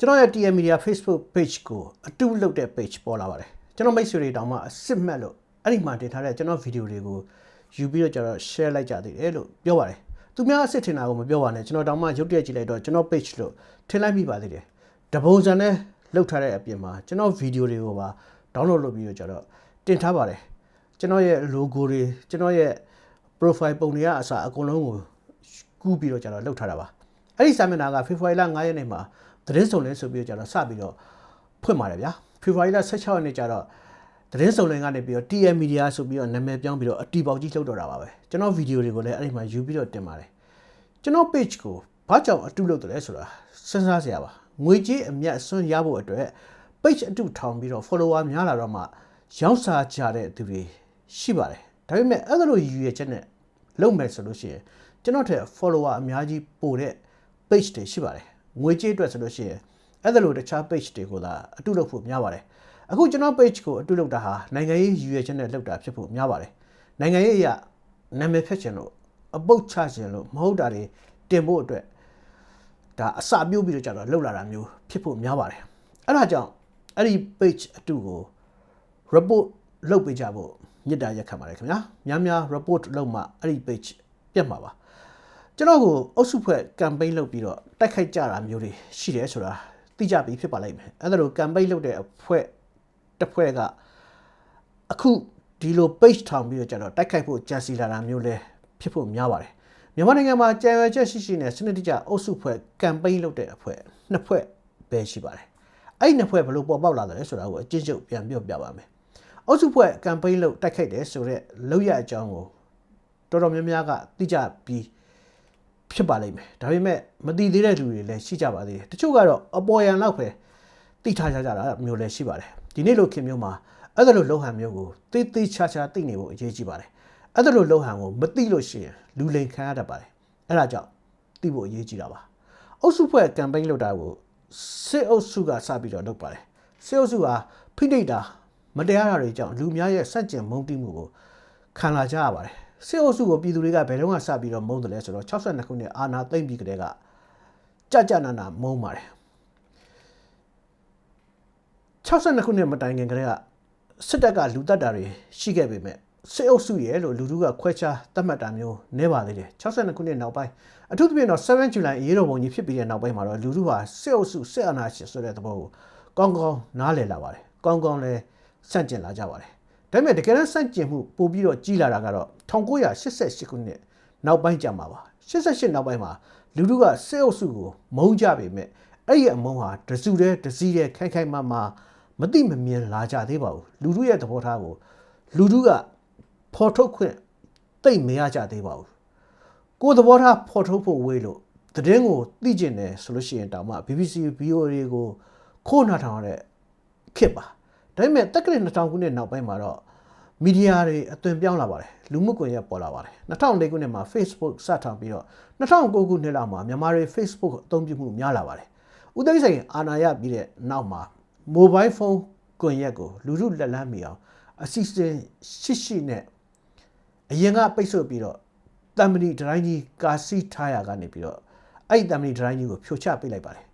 ကျွန်တော်ရဲ့ TM Media Facebook page ကိုအတူလုပ်တဲ့ page ပေါ်လာပါတယ်ကျွန်တော်မိတ်ဆွေတွေတောင်မှအစစ်မှတ်လို့အဲ့ဒီမှာတင်ထားတဲ့ကျွန်တော်ဗီဒီယိုတွေကိုယူပြီးတော့ကျွန်တော် share လိုက်ကြသေးတယ်လို့ပြောပါတယ်သူများအစ်စ်ထင်တာကိုမပြောပါနဲ့ကျွန်တော်တောင်မှရုပ်တရက်ကြည့်လိုက်တော့ကျွန်တော် page လို့ထင်လိုက်မိပါသေးတယ်တပုံစံနဲ့လောက်ထားတဲ့အပြင်မှာကျွန်တော်ဗီဒီယိုတွေကိုပါ download လုပ်ပြီးတော့ကျွန်တော်တင်ထားပါတယ်ကျွန်တော်ရဲ့ logo တွေကျွန်တော်ရဲ့ profile ပုံတွေကအစားအကုန်လုံးကိုကူးပြီးတော့ကျွန်တော်လောက်ထားတာပါအဲ့ဒီစာမျက်နှာက February လ9ရက်နေ့မှာ သတင်းစုံလင်းဆိုပြီးတော့ကျွန်တော်စပြီးတော့ဖွင့်ပါတယ်ဗျာ February လ16ရက်နေ့ကျတော့သတင်းစုံလင်းကနေပြီးတော့ TM Media ဆိုပြီးတော့နာမည်ပြောင်းပြီးတော့အတီပေါက်ကြီးလှုပ်တော့တာပါပဲကျွန်တော်ဗီဒီယိုတွေကိုလည်းအဲ့ဒီမှာယူပြီးတော့တင်ပါတယ်ကျွန်တော် page ကိုဘာကြောင့်အတုလုပ်တယ်လဲဆိုတာစဉ်းစားစရာပါငွေကြေးအမြတ်အစွန်းရဖို့အတွက် page အတုထောင်ပြီးတော့ follower များလာတော့မှရောင်းစားကြတဲ့သူတွေရှိပါတယ်ဒါပေမဲ့အဲ့ဒါလိုရည်ရွယ်ချက်နဲ့လုပ်မယ်ဆိုလို့ရှိရင်ကျွန်တော်ထက် follower အများကြီးပိုတဲ့ page တွေရှိပါတယ် ငွေကြေးအတွက်ဆိုလို့ရှိရင်အဲ့ဒါလိုတခြား page တွေကိုသာအတုလုပ်ဖို့များပါတယ်အခုကျွန်တော် page ကိုအတုလုပ်တာဟာနိုင်ငံရေးရည်ရွယ်ချက်နဲ့လုပ်တာဖြစ်ဖို့များပါတယ်နိုင်ငံရေးအရာနာမည်ဖက်ချင်လို့အပုတ်ချချင်လို့မဟုတ်တာတွေတင်ဖို့အတွက်ဒါအစပြုတ်ပြီးတော့ကြတော့လှုပ်လာတာမျိုးဖြစ်ဖို့များပါတယ်အဲ့ဒါကြောင့်အဲ့ဒီ page အတုကို report လုပ်ပေးကြဖို့မြစ်တာရက်ခံပါတယ်ခင်ဗျာများများ report လုပ်မှအဲ့ဒီ page ပြတ်မှာပါ ကျွန်တော်ကိုအုပ်စုဖွဲ့ campaign လုပ်ပြီးတော့တိုက်ခိုက်ကြတာမျိုးတွေရှိတယ်ဆိုတာသိကြပြီးဖြစ်ပါလိမ့်မယ်အဲ့ဒါလို campaign လုပ်တဲ့အဖွဲ့တစ်ဖွဲ့ကအခုဒီလို page ထောင်ပြီးတော့ကျတော့တိုက်ခိုက်ဖို့ကြံစီလာတာမျိုးလဲဖြစ်ဖို့များပါတယ်မြန်မာနိုင်ငံမှာကြံရွယ်ချက်ရှိရှိနဲ့စနစ်တကျအုပ်စုဖွဲ့ campaign လုပ်တဲ့အဖွဲ့နှစ်ဖွဲ့ပဲရှိပါတယ်အဲ့ဒီနှစ်ဖွဲ့ဘယ်လိုပေါ်ပေါက်လာတယ်ဆိုတာကိုအကျဉ်းချုပ်ပြန်ပြောပြပါမယ်အုပ်စုဖွဲ့ campaign လုပ်တိုက်ခိုက်တယ်ဆိုတော့လောက်ရအကြောင်းကိုတော်တော်များများကသိကြပြီး ဖြစ်ပါလိမ့်မယ်ဒါပေမဲ့မသိသေးတဲ့လူတွေလည်းရှိကြပါသေးတယ်တချို့ကတော့အပေါ်ယံလောက်ပဲသိထားကြကြတာမျိုးလည်းရှိပါတယ်ဒီနေ့လိုခင်မျိုးမှာအဲ့ဒါလိုလှုပ်ဟန်မျိုးကိုသိသိချာချာသိနေဖို့အရေးကြီးပါတယ်အဲ့ဒါလိုလှုပ်ဟန်ကိုမသိလို့ရှိရင်လူလိန်ခံရတတ်ပါတယ်အဲ့ဒါကြောင့်သိဖို့အရေးကြီးတာပါအုပ်စုဖွဲ့ campaign လုပ်တာကိုစစ်အုပ်စုကစပြီးတော့လုပ်ပါတယ်စစ်အုပ်စုဟာဖိနှိပ်တာမတရားတာတွေကြောင့်လူများရဲ့စန့်ကျင်မုန်းတီးမှုကိုခံလာကြရပါတယ် စစ်အုပ်စုကိုပြည်သူတွေကဘယ်တော့မှစပြီးတော့မုန်းတယ်လဲဆိုတော့62ခုနှစ်အာဏာသိမ်းပြီးကတည်းကကြကြနာနာမုန်းပါတယ်62ခုနှစ်မတိုင်ခင်ကတည်းကစစ်တပ်ကလူတက်တာတွေရှိခဲ့ပေမဲ့စစ်အုပ်စုရဲ့လို့လူထုကခွဲခြားသတ်မှတ်တာမျိုးနည်းပါသေးတယ်62ခုနှစ်နောက်ပိုင်းအထူးသဖြင့်တော့7 July အရေးတော်ပုံကြီးဖြစ်ပြီးတဲ့နောက်ပိုင်းမှာတော့လူထုဟာစစ်အုပ်စုစစ်အာဏာရှင်ဆိုတဲ့သဘောကိုကောင်းကောင်းနားလည်လာပါတယ်ကောင်းကောင်းလည်းစန့်ကျင်လာကြပါတယ် ဒါပေမဲ့တကယ်တမ်းစန့်ကျင်မှုပို့ပြီးတော့ကြီးလာတာကတော့1988ခုနှစ်နောက်ပိုင်းကြာမှာပါ88နောက်ပိုင်းမှာလူထုကစစ်အုပ်စုကိုမုန်းကြပေမဲ့အဲ့ဒီအမုန်းဟာတစုတည်းတစည်းတည်းခိုင်ခိုင်မာမာမတိမမြင်လာကြသေးပါဘူးလူထုရဲ့သဘောထားကိုလူထုကဖော်ထုတ်ခွင့်တိတ်မရကြသေးပါဘူးကိုယ်သဘောထားဖော်ထုတ်ဖို့ဝေးလို့သတင်းကိုသိကျင်တယ်ဆိုလို့ရှိရင်တောင်မှ BBC VOA ကိုခိုးနာထောင်ရတဲ့ခစ်ပါ ဒါပေမဲ့တက္ကရာ2000ခုနှစ်နောက်ပိုင်းမှာတော့မီဒီယာတွေအသွင်ပြောင်းလာပါတယ်လူမှုကွန်ရက်ပေါ်လာပါတယ်2004ခုနှစ်မှာ Facebook စထောင်ပြီးတော့2009ခုနှစ်လောက်မှာမြန်မာတွေ Facebook အသုံးပြုမှုများလာပါတယ်ဦးသိန်းစိန်အာဏာရပြီးတဲ့နောက်မှာ mobile phone ကွန်ရက်ကိုလူထုလက်လန်းမီအောင်အစီအစဉ်ရှိရှိနဲ့အရင်ကပိတ်ဆို့ပြီးတော့တမ်မဏီဒရိုင်းကြီးကာစီထားရကနေပြီးတော့အဲ့ဒီတမ်မဏီဒရိုင်းကြီးကိုဖြိုချပိတ်လိုက်ပါတယ်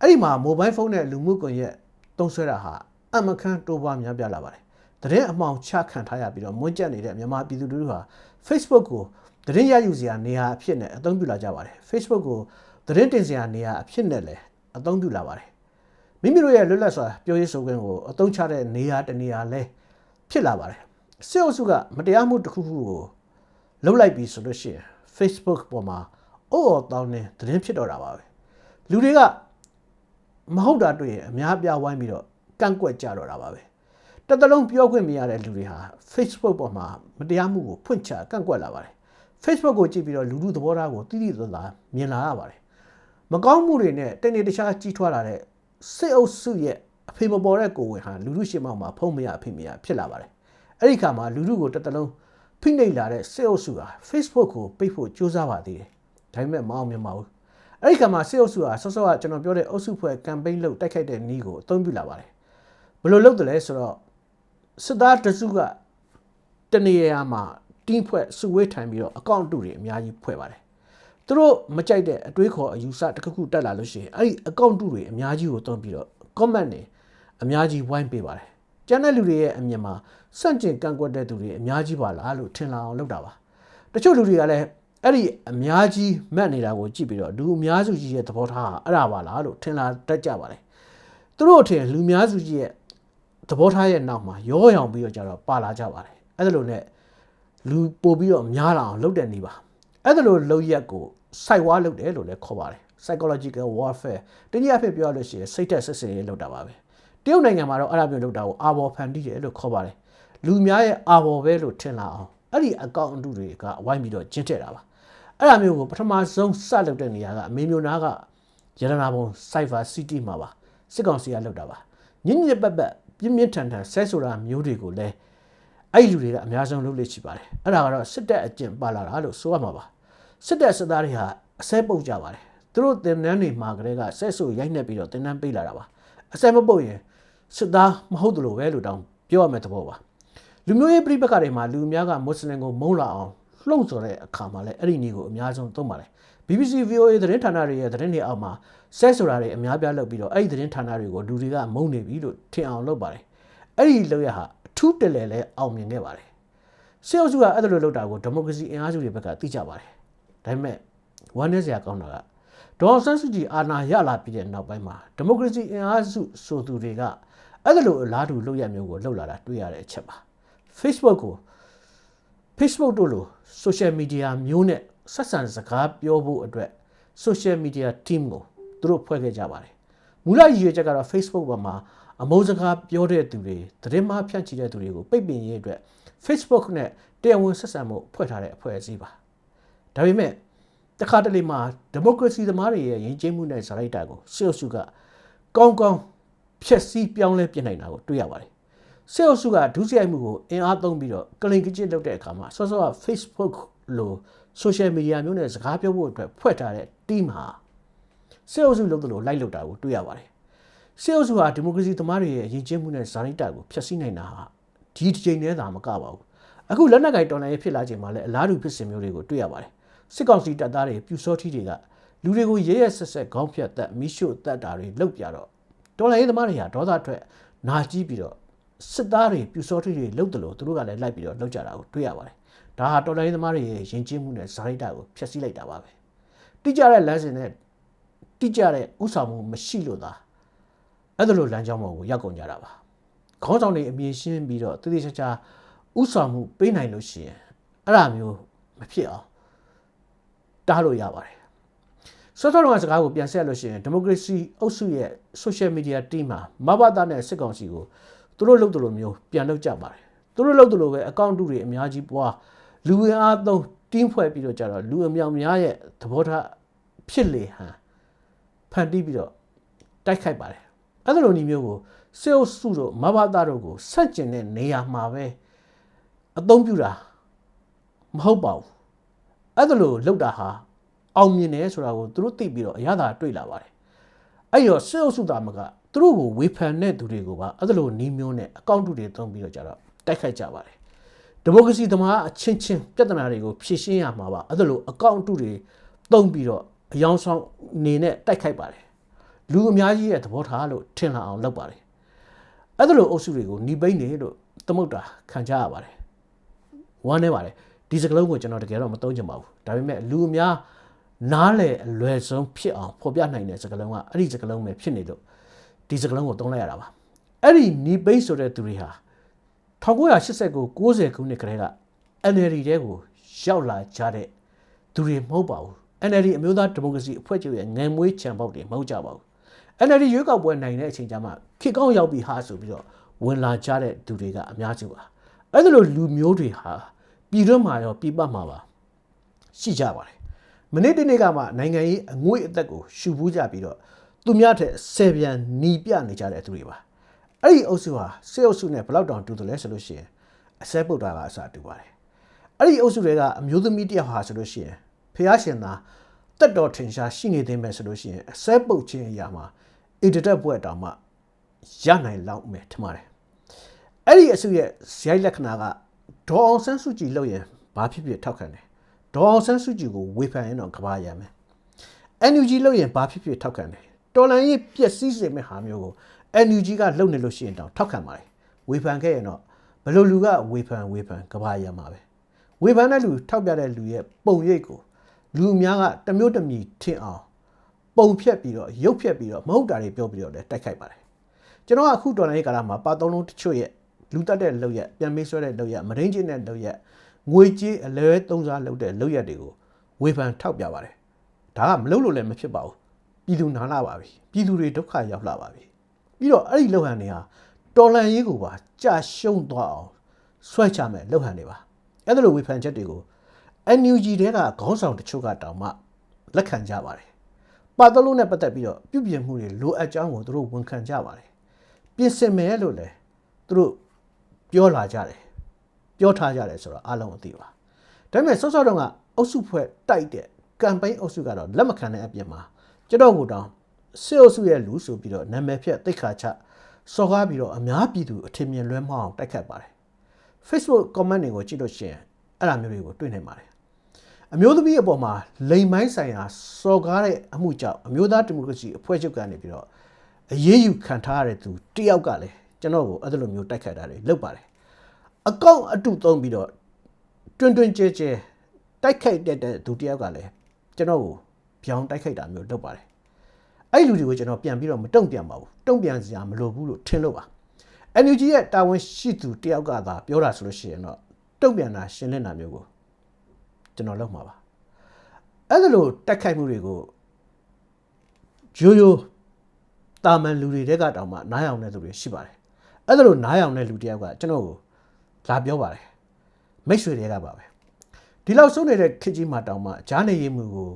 အဲ့ဒီမှာ mobile phone နဲ့လူမှုကွန်ရက်သုံးဆွဲတာဟာ အမခန့်တိုးပွားများပြားလာပါတယ်တရင်အမှောင်ချခံထားရပြီးတော့မွန်းကျက်နေတဲ့မြန်မာပြည်သူလူထုဟာ Facebook ကိုတရင်ရယူစရာနေရာအဖြစ်နဲ့အသုံးပြုလာကြပါတယ် Facebook ကိုတရင်တင်စရာနေရာအဖြစ်နဲ့လည်းအသုံးပြုလာပါတယ်မိမိတို့ရဲ့လွတ်လပ်စွာပြောရေးဆိုခွင့်ကိုအသုံးချတဲ့နေရာတနေရာလဲဖြစ်လာပါတယ်စစ်အုပ်စုကမတရားမှုတစ်ခုခုကိုလှုပ်လိုက်ပြီဆိုလို့ရှိရင် Facebook ပေါ်မှာအော်အော်တောင်းနေသတင်းဖြစ်တော့တာပါပဲလူတွေကမဟုတ်တာတွေ့ရင်အများအပြားဝိုင်းပြီးတော့က န့်ကွက်ကြတော့တာပါပဲတစ်သလုံးပြောခွင့်မရတဲ့လူတွေဟာ Facebook ပေါ်မှာမတရားမှုကိုဖွင့်ချကန့်ကွက်လာပါတယ် Facebook ကိုကြည့်ပြီးတော့လူလူသဘောထားကိုတိတိကျကျမြင်လာရပါတယ်မကောင်းမှုတွေနဲ့တနေ့တခြားကြီးထွားလာတဲ့စစ်အုပ်စုရဲ့အဖေမပေါ်တဲ့ကိုယ်ဝင်ဟာလူလူရှင်းမောက်မှာဖုံးမရအဖေမရဖြစ်လာပါတယ်အဲ့ဒီခါမှာလူလူကိုတစ်တလုံးဖိနှိပ်လာတဲ့စစ်အုပ်စုဟာ Facebook ကိုပိတ်ဖို့ကြိုးစားပါသေးတယ်ဒါပေမဲ့မအောင်မြင်ပါဘူးအဲ့ဒီခါမှာစစ်အုပ်စုဟာဆော့ဆော့ကကျွန်တော်ပြောတဲ့အုပ်စုဖွဲ့ campaign လုပ်တိုက်ခိုက်တဲ့နည်းကိုအသုံးပြုလာပါတယ် ဘယ်လိုလုပ်တယ်လဲဆိုတော့စစ်သားတစုကတနေရာမှာတင်းဖွဲ့စုဝေးထိုင်ပြီးတော့အကောင့်တူတွေအများကြီးဖွဲ့ပါတယ်သူတို့မကြိုက်တဲ့အတွေးခေါ်အယူဆတစ်ခုခုတက်လာလို့ရှိရင်အဲ့ဒီအကောင့်တုတွေအများကြီးကိုတွန်းပြီးတော့ comment တွေအများကြီးဝိုင်းပေးပါတယ်ကျန်တဲ့လူတွေရဲ့အမြင်မှာစန့်ကျင်ကန့်ကွက်တဲ့သူတွေအများကြီးပါလားလို့ထင်လာအောင်လုပ်တာပါတချို့လူတွေကလည်းအဲ့ဒီအများကြီးမှတ်နေတာကိုကြည့်ပြီးတော့လူအများစုကြီးရဲ့သဘောထားဟာအဲ့ဒါပါလားလို့ထင်လာတတ်ကြပါတယ်သူတို့အထင်လူအများစုကြီးရဲ့ သဘောထားရဲ့နောက်မှာရောရောင်ပြီးတော့ကြတော့ပါလာကြပါတယ်အဲ့ဒါလိုနဲ့လူပို့ပြီးတော့များလာအောင်လုပ်တဲ့နေပါအဲ့ဒါလိုလုပ်ရက်ကို site war လုပ်တယ်လို့လည်းခေါ်ပါတယ် psychological warfare တနည်းအားဖြင့်ပြောရလို့ရှိရင်စိတ်သက်ဆက်စင်ရေးလုပ်တာပါပဲတရုတ်နိုင်ငံမှာတော့အဲ့ဒါမျိုးလုပ်တာကိုအာဘော်ဖန်တီးတယ်လို့ခေါ်ပါတယ်လူများရဲ့အာဘော်ပဲလို့ထင်လာအောင်အဲ့ဒီအကောင့်အတုတွေကဝိုင်းပြီးတော့ကျင်းထည့်တာပါအဲ့ဒါမျိုးကိုပထမဆုံးစလုပ်တဲ့နေရာကအမေမျိုးနာကရတနာဘုံ Cyber City မှာပါစစ်ကောင်စီကလုပ်တာပါညညပတ်ပတ် ပြင်းပြင်းထန်ထန်ဆဲဆိုတာမျိုးတွေကိုလည်းအဲ့ဒီလူတွေကအများဆုံးလုပ်လို့ရှိပါတယ်အဲ့ဒါကတော့စစ်တပ်အကျင့်ပါလာတာလို့ဆိုရမှာပါစစ်တပ်စစ်သားတွေဟာအစဲပုတ်ကြပါတယ်သူတို့တင်နန်းတွေမှာကလေးကဆဲဆူရိုက်နှက်ပြီးတော့တင်နန်းပေးလာတာပါအစဲမပုတ်ရင်စစ်သားမဟုတ်တယ်လို့ပဲလို့တောင်းပြောရမယ်သဘောပါလူမျိုးရေးပြိပက္ခတွေမှာလူအများကမွတ်စလင်ကိုမုန်းလာအောင် လှုံ့ဆော်တဲ့အခါမှာလည်းအဲ့ဒီနည်းကိုအများဆုံးသုံးပါတယ် BBC VOA သတင်းဌာနတွေရဲ့သတင်းတွေအောက်မှာဆဲဆိုတာတွေအများပြားလုပ်ပြီးတော့အဲ့ဒီသတင်းဌာနတွေကိုလူတွေကမုန်းနေပြီလို့ထင်အောင်လုပ်ပါတယ်အဲ့ဒီလောက်ရဟာအထူးတလဲလဲအောင်မြင်ခဲ့ပါတယ်စေအုပ်စုကအဲ့ဒါလိုလုပ်တာကိုဒီမိုကရေစီအင်အားစုတွေဘက်ကသိကြပါတယ်ဒါပေမဲ့ဝမ်းနည်းစရာကောင်းတာကဒေါ်ဆန်းစုကြည်အာဏာရလာပြီးတဲ့နောက်ပိုင်းမှာဒီမိုကရေစီအင်အားစုဆိုသူတွေကအဲ့ဒါလိုအလားတူလုပ်ရမျိုးကိုလှုပ်လာတာတွေ့ရတဲ့အချက်ပါ Facebook ကို Facebook တို့လို social media မျိုးနဲ့ဆက်ဆံစကားပြောဖို့အတွက် social media team ကိုသူတို့ဖွဲ့ခဲ့ကြပါတယ်မူလရည်ရွယ်ချက်ကတော့ Facebook ပေါ်မှာအမုန်းစကားပြောတဲ့သူတွေသတင်းမှားဖြန့်ချီတဲ့သူတွေကိုပိတ်ပင်ရေးအတွက် Facebook နဲ့တရားဝင်ဆက်ဆံမှုဖွဲ့ထားတဲ့အဖွဲ့အစည်းပါဒါပေမဲ့တခါတလေမှာဒီမိုကရေစီသမားတွေရဲ့ယဉ်ကျေးမှုနဲ့ဇာလိုက်တာကိုစစ်အုပ်စုကကောင်းကောင်းဖျက်ဆီးပြောင်းလဲပြစ်နိုင်တာကိုတွေ့ရပါတယ် စစ်အုပ်စုကဒုစရိုက်မှုကိုအင်အားသုံးပြီးတော့ကလင်ကကျစ်လုပ်တဲ့အခါမှာဆော့ဆော့က Facebook လို social media မျိုးနဲ့စကားပြောဖို့အတွက်ဖွဲ့ထားတဲ့ team ဟာစစ်အုပ်စုလုပ်သလိုလိုက်လုပ်တာကိုတွေ့ရပါတယ်စစ်အုပ်စုဟာဒီမိုကရေစီသမားတွေရဲ့ယဉ်ကျေးမှုနဲ့ဇာတိတာကိုဖျက်ဆီးနိုင်တာဟာဒီတစ်ချိန်တည်းသာမကပါဘူးအခုလက်နက်ကိုင်တော်လှန်ရေးဖြစ်လာချိန်မှာလည်းအလားတူဖြစ်စဉ်မျိုးတွေကိုတွေ့ရပါတယ်စစ်ကောင်စီတပ်သားတွေပြူစောထီတွေကလူတွေကိုရဲရဲဆက်ဆက်ခေါင်းဖြတ်တက်မိရှို့တက်တာတွေလုပ်ပြတော့တော်လှန်ရေးသမားတွေဟာဒေါသထွက်နာကြီးပြီးတော့ စစ်သားတွေပြူစောထီတွေလုပ်တယ်လို့သူတို့ကလည်းလိုက်ပြီးတော့လုပ်ကြတာကိုတွေ့ရပါတယ်ဒါဟာတော်လိုင်းသမားတွေရဲ့ယဉ်ကျေးမှုနဲ့ဇာတိတာကိုဖျက်ဆီးလိုက်တာပါပဲတိကျတဲ့လမ်းစဉ်နဲ့တိကျတဲ့ဥဆောင်မှုမရှိလို့သာအဲ့ဒါလိုလမ်းကြောင်းပေါ်ကိုရောက်ကုန်ကြတာပါခေါင်းဆောင်တွေအမြင်ရှင်းပြီးတော့တတိချာချာဥဆောင်မှုပေးနိုင်လို့ရှိရင်အဲ့ဒါမျိုးမဖြစ်အောင်တားလို့ရပါတယ်စောစောကစကားကိုပြန်ဆက်လို့ရှိရင်ဒီမိုကရေစီအုပ်စုရဲ့ social media team မှာမဘာသာနဲ့စစ်ကောင်စီကို သူတို့လုပ်တယ်လို့မျိုးပြန်လုပ်ကြပါတယ်သူတို့လုပ်တယ်လို့ပဲအကောင့်တုတွေအများကြီးပွားလူဝင်အားသုံးတင်းဖွဲ့ပြီးတော့ကြတော့လူအမြောင်များရဲ့သဘောထားဖြစ်လေဟန်ဖန်တီးပြီးတော့တိုက်ခိုက်ပါတယ်အဲ့လိုမျိုးမျိုးကိုစေအုပ်စုတို့မဘာသာတို့ကိုဆက်ကျင်တဲ့နေရာမှာပဲအသုံးပြုတာမဟုတ်ပါဘူးအဲ့ဒါလို့လောက်တာဟာအောင်မြင်တယ်ဆိုတာကိုသူတို့သိပြီးတော့အရသာတွေ့လာပါတယ်အဲ့တော့စေအုပ်စုသားမက သူတို့ကိုဝေဖန်တဲ့သူတွေကိုပါအဲ့ဒါလို့နီးမျိုးနဲ့အကောင့်တူတွေသုံးပြီးတော့ကြတော့တိုက်ခိုက်ကြပါတယ်ဒီမိုကရေစီသမားအချင်းချင်းပြဿနာတွေကိုဖြေရှင်းရမှာပါအဲ့ဒါလို့အကောင့်တူတွေသုံးပြီးတော့အယောင်ဆောင်နေနဲ့တိုက်ခိုက်ပါတယ်လူအများကြီးရဲ့သဘောထားလို့ထင်လာအောင်လုပ်ပါတယ်အဲ့ဒါလို့အုပ်စုတွေကိုหนีပိန်းနေလို့သမုတ်တာခံကြရပါတယ်ဝမ်းနေပါတယ်ဒီစကလုံးကိုကျွန်တော်တကယ်တော့မသုံးချင်ပါဘူးဒါပေမဲ့လူအများနားလေအလွယ်ဆုံးဖြစ်အောင်ဖော်ပြနိုင်တဲ့စကလုံးကအဲ့ဒီစကလုံးပဲဖြစ်နေလို့ ဒီစကလုံးကိုသုံးလိုက်ရတာပါအဲ့ဒီหนีပိန်းဆိုတဲ့သူတွေဟာ1989 90ခုနှစ်ကတည်းက NLD တဲကိုရောက်လာကြတဲ့သူတွေမဟုတ်ပါဘူး NLD အမျိုးသားဒီမိုကရေစီအဖွဲ့ချုပ်ရဲ့ငန်မွေးချံပေါက်တွေမဟုတ်ကြပါဘူး NLD ရွေးကောက်ပွဲနိုင်တဲ့အချိန်ကျမှခေကောင်းရောက်ပြီးဟာဆိုပြီးတော့ဝင်လာကြတဲ့သူတွေကအများစုပါအဲ့ဒါလိုလူမျိုးတွေဟာပြည်တွင်းမှာရောပြည်ပမှာပါရှိကြပါတယ်မနေ့တနေ့ကမှနိုင်ငံရေးအငွေ့အသက်ကိုရှူပူးကြပြီးတော့ သူများထက်ဆယ်ပြန်หนีပြနေကြတဲ့သူတွေပါအဲ့ဒီအုပ်စုဟာစေအုပ်စုနဲ့ဘလောက်တောင်တူတယ်လဲဆိုလို့ရှိရင်အစဲပုတ်တာကအစတူပါတယ်အဲ့ဒီအုပ်စုတွေကအမျိုးသမီးတယောက်ဟာဆိုလို့ရှိရင်ဖះရှင်သာတက်တော်ထင်ရှားရှိနေသေးမယ်ဆိုလို့ရှိရင်အစဲပုတ်ခြင်းအရာမှာအင်တာတက်ဘွဲ့တောင်မှရနိုင်လောက်မယ်ထင်ပါတယ်အဲ့ဒီအစုရဲ့ဇယိုက်လက္ခဏာကဒေါ်အောင်ဆန်းစုကြည်လို့ရင်ဘာဖြစ်ဖြစ်ထောက်ခံတယ်ဒေါအောင်ဆန်းစုကြည်ကိုဝေဖန်ရင်တော့ကဘာရမယ် NUG လို့ရင်ဘာဖြစ်ဖြစ်ထောက်ခံတယ် တော်လန်ရေးပျက်စီးစေမယ့်ဟာမျိုးကို NUG ကလုပ်နေလို့ရှိရင်တောင်ထောက်ခံပါတယ်ဝေဖန်ခဲ့ရင်တော့ဘယ်လိုလူကဝေဖန်ဝေဖန်ကဘာရမှာပဲဝေဖန်တဲ့လူထောက်ပြတဲ့လူရဲ့ပုံရိပ်ကိုလူအများကတစ်မျိုးတစ်မီထင်အောင်ပုံဖြတ်ပြီးတော့ရုပ်ဖြတ်ပြီးတော့မဟုတ်တာတွေပြောပြီးတော့လည်းတိုက်ခိုက်ပါတယ်ကျွန်တော်ကအခုတော်လိုင်းရေးကာလမှာပါသုံးလုံးတချို့ရဲ့လူတက်တဲ့လောက်ရက်ပြန်မေးဆွဲတဲ့လောက်ရက်မရင်းချင်းတဲ့လောက်ရက်ငွေကြေးအလဲသုံးစားလုပ်တဲ့လောက်ရက်တွေကိုဝေဖန်ထောက်ပြပါတယ်ဒါကမလုပ်လို့လည်းမဖြစ်ပါဘူး ပြည်သူနားလာပါပြီပြည်သူတွေဒုက္ခရောက်လာပါပြီပြီးတော့အဲ့ဒီလောက်ဟန်တွေဟာတော်လန်ရေးကိုပါကြာရှုံးသွားအောင်ဆွဲချမယ်လောက်ဟန်တွေပါအဲ့ဒါလိုဝေဖန်ချက်တွေကို NUG တဲကခေါင်းဆောင်တချို့ကတောင်မှလက်ခံကြပါတယ်ပါတလုံးနဲ့ပတ်သက်ပြီးတော့ပြုပြင်မှုတွေလိုအပ်ကြောင်းကိုသူတို့ဝန်ခံကြပါတယ်ပြင်ဆင်မယ်လို့လည်းသူတို့ပြောလာကြတယ်ပြောထားကြတယ်ဆိုတော့အားလုံးအသိပါဒါပေမဲ့ဆော့ဆော့တော့ကအုပ်စုဖွဲ့တိုက်တဲ့ကမ်ပိန်းအုပ်စုကတော့လက်မခံတဲ့အပြင်မှာ ကျွန်တော်ကိုတောင်စစ်အုပ်စုရဲ့လူဆိုပြီးတော့နာမည်ဖြတ်တိတ်ခါချစော်ကားပြီးတော့အများပြည်သူအထင်မြင်လွဲမှားအောင်တိုက်ခတ်ပါတယ် Facebook comment တွေကိုကြည့်လို့ရှိရင်အဲ့ဒါမျိုးတွေကိုတွေ့နိုင်ပါတယ်အမျိုးသမီးအပေါ်မှာလိမ်မိုင်းဆိုင်ရာစော်ကားတဲ့အမှုကြောင့်အမျိုးသားဒီမိုကရေစီအဖွဲ့ချုပ်ကနေပြီးတော့အရေးယူခံထားရတဲ့သူတယောက်ကလည်းကျွန်တော်ကိုအဲ့လိုမျိုးတိုက်ခိုက်တာတွေလုပ်ပါတယ်အကောင့်အတုသုံးပြီးတော့တွင်တွင်ကျဲကျဲတိုက်ခိုက်တဲ့တဲ့သူတယောက်ကလည်းကျွန်တော်ကို ပြောင်းတိုက်ခိုက်တာမျိုးလုပ်ပါတယ်အဲ့လူတွေကိုကျွန်တော်ပြန်ပြီးတော့မတုံ့ပြန်ပါဘူးတုံ့ပြန်စရာမလိုဘူးလို့ထင်လို့ပါ NUG ရဲ့တာဝန်ရှိသူတယောက်ကသာပြောတာဆိုလို့ရှိရင်တော့တုံ့ပြန်တာရှင်းလင်းတာမျိုးကိုကျွန်တော်လုပ်မှာပါအဲ့ဒါလိုတက်ခိုက်မှုတွေကိုရိုးရိုးတာမန်လူတွေတဲကတောင်မှနားယောင်တဲ့သူတွေရှိပါတယ်အဲ့ဒါလိုနားယောင်တဲ့လူတယောက်ကကျွန်တော်ကိုလာပြောပါတယ်မိတ်ဆွေတွေကပါပဲဒီလောက်ဆုံးနေတဲ့ခစ်ကြီးမှာတောင်မှဂျားနေရမှုကို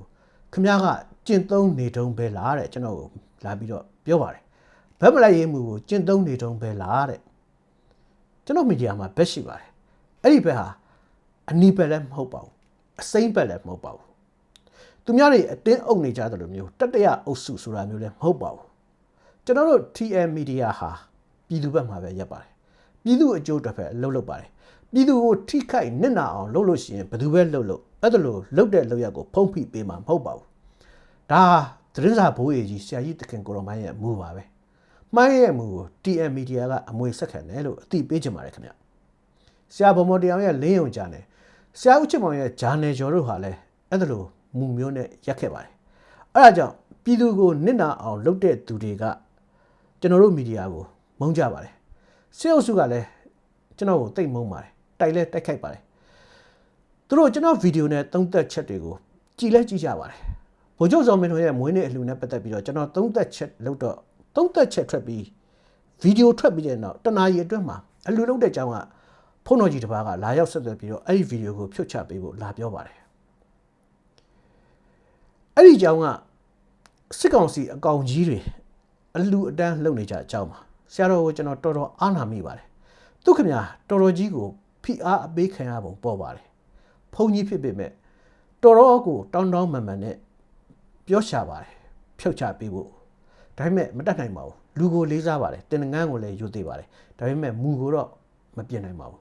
ခမ ्या ကကျင့်သုံးနေတုံးပဲလားတဲ့ကျွန်တော်ကိုလာပြီးတော့ပြောပါတယ်ဘက်မလိုက်ရေးမှုကိုကျင့်သုံးနေတုံးပဲလားတဲ့ကျွန်တော်မီဒီယာမှာဘက်ရှိပါတယ်အဲ့ဒီဘက်ဟာအနီးဘက်လည်းမဟုတ်ပါဘူးအစိမ့်ဘက်လည်းမဟုတ်ပါဘူးသူများတွေအတင်းအုပ်နေကြတယ်လို့မျိုးတတရအုပ်စုဆိုတာမျိုးလည်းမဟုတ်ပါဘူးကျွန်တော်တို့ TM Media ဟာပြည်သူဘက်မှာပဲရပ်ပါတယ်ပြည်သူအကျိုးအတွက်ပဲအလုပ်လုပ်ပါတယ်ပြည်သူကိုထိခိုက်နစ်နာအောင်လုပ်လို့ရှိရင်ဘယ်သူပဲလုပ်လို့ အဲ့ဒါလိုလုပ်တဲ့လုပ်ရက်ကိုဖုံးဖိပေးမှာမဟုတ်ပါဘူးဒါသတင်းစာဘိုးကြီးကြီးဆရာကြီးတခင်ကိုရောမိုင်းရဲ့မူပါပဲမိုင်းရဲ့မူကို TM Media ကအမွေဆက်ခံတယ်လို့အသိပေးချင်ပါတယ်ခင်ဗျဆရာဘုံမော်တရားရဲ့လင်းယုံကြတယ်ဆရာဦးချစ်မောင်ရဲ့ဂျာနယ်ကျော်တို့ဟာလည်းအဲ့ဒါလိုမူမျိုးနဲ့ရက်ခဲ့ပါတယ်အဲ့ဒါကြောင့်ပြည်သူကိုနစ်နာအောင်လုပ်တဲ့သူတွေကကျွန်တော်တို့မီဒီယာကိုမုန်းကြပါတယ်စစ်အုပ်စုကလည်းကျွန်တော်ကိုတိတ်မုန်းပါတယ်တိုက်လဲတိုက်ခိုက်ပါတယ် သူတို့ကျွန်တော်ဗီဒီယိုနဲ့သုံးသက်ချက်တွေကိုကြည်လဲကြည့်ကြပါတယ်ဗိုလ်ချုပ်စောမင်းတို့ရဲ့မွေးနေ့အလှူနဲ့ပတ်သက်ပြီးတော့ကျွန်တော်သုံးသက်ချက်လုပ်တော့သုံးသက်ချက်ထွက်ပြီးဗီဒီယိုထွက်ပြီးတဲ့နောက်တနာရီအတွင်းမှာအလှူလုပ်တဲ့အကြောင်းကဖုန်းတော်ကြီးတစ်ပါးကလာရောက်ဆက်သွယ်ပြီးတော့အဲ့ဒီဗီဒီယိုကိုဖြုတ်ချပေးဖို့လာပြောပါတယ်အဲ့ဒီအကြောင်းကစစ်ကောင်စီအကောင်ကြီးတွေအလူအတန်းလုပ်နေကြအကြောင်းပါဆရာတော်ကိုကျွန်တော်တော်တော်အားနာမိပါတယ်သူခင်ဗျာတော်တော်ကြီးကိုဖိအားအပေးခံရပုံပေါ်ပါတယ် ဖုန်ကြီးဖြစ်ပေမဲ့တော်တော်ကိုတောင်းတောင်းမှန်မှန်နဲ့ပြောရှာပါတယ်ဖြုတ်ချပေးဖို့ဒါပေမဲ့မတတ်နိုင်ပါဘူးလူကိုလေးစားပါတယ်တင်ငန်းကိုလည်းယူသေးပါတယ်ဒါပေမဲ့မူကိုတော့မပြင်နိုင်ပါဘူး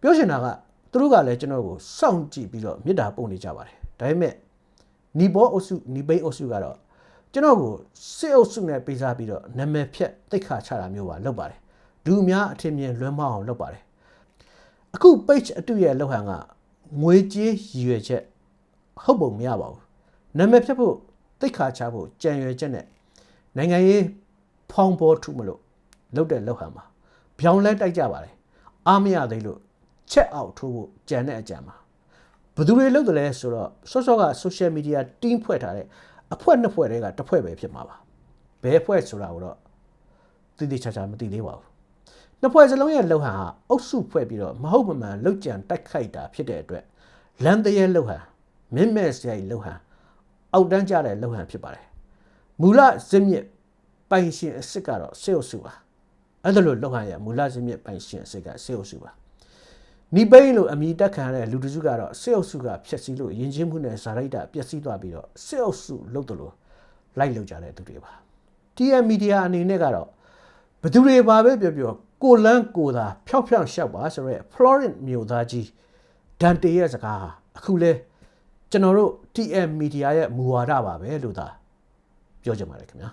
ပြောချင်တာကသူတို့ကလည်းကျွန်တော်ကိုစောင့်ကြည့်ပြီးတော့မေတ္တာပို့နေကြပါတယ်ဒါပေမဲ့နီဘောအုပ်စုနီဘိန်းအုပ်စုကတော့ကျွန်တော်ကိုစစ်အုပ်စုနဲ့ပေးစားပြီးတော့နာမည်ဖြတ်တိတ်ခါချတာမျိုးပါလုပ်ပါတယ်လူအများအထင်မြင်လွှမ်းမောက်အောင်လုပ်ပါတယ်အခု page အတူရဲ့လောက်ဟန်က ငွေကြေးရည်ရွယ်ချက်ဟုတ်ပုံမရပါဘူးနာမည်ဖြတ်ဖို့တိတ်ခါချဖို့ကြံရွယ်ချက်နဲ့နိုင်ငံရေးဖောင်းပေါ်ထုမလို့လုပ်တဲ့လောက်ဟန်ပါဗျောင်လဲတိုက်ကြပါတယ်အားမရသေးလို့ချက်အောက်ထိုးဖို့ကြံတဲ့အကြံပါဘယ်သူတွေလုပ်တယ်လဲဆိုတော့ဆော့ဆော့က social media team ဖွဲ့ထားတဲ့အဖွဲနှစ်ဖွဲ့တွေကတစ်ဖွဲ့ပဲဖြစ်မှာပါဘယ်ဖွဲ့ဆိုတာကိုတော့တိတိကျကျမသိသေးပါဘူး နှစ်ဖွဲ့စလုံးရဲ့လှုပ်ဟန်ဟာအုပ်စုဖွဲ့ပြီးတော့မဟုတ်မမှန်လှုပ်ကြံတိုက်ခိုက်တာဖြစ်တဲ့အတွက်လမ်းတရဲလှုပ်ဟန်မင်းမဲ့စရိုက်လှုပ်ဟန်အောက်တန်းကြတဲ့လှုပ်ဟန်ဖြစ်ပါတယ်မူလဇစ်မြစ်ပိုင်ရှင်အစ်စ်ကတော့စေအုပ်စုပါအဲ့ဒါလို့လှုပ်ဟန်ရမူလဇစ်မြစ်ပိုင်ရှင်အစ်စ်ကစေအုပ်စုပါနီပိန်းလို့အမိတက်ခံရတဲ့လူတစုကတော့စစ်အုပ်စုကဖျက်ဆီးလို့ယဉ်ကျေးမှုနဲ့ဇာရိုက်တာပျက်စီးသွားပြီးတော့စစ်အုပ်စုလုပ်တယ်လို့လိုက်လုပ်ကြတဲ့သူတွေပါ TM Media အနေနဲ့ကတော့ဘသူတွေပါပဲပြောပြော ကိုလန်းကိုသာဖျောက်ဖျောက်ရှောက်ပါဆိုရဲ Florence မြို့သားကြီးဒန်တေရဲ့စကားဟာအခုလဲကျွန်တော်တို့ TM Media ရဲ့မူဝါဒပါပဲလို့သာပြောချင်ပါတယ်ခင်ဗျာ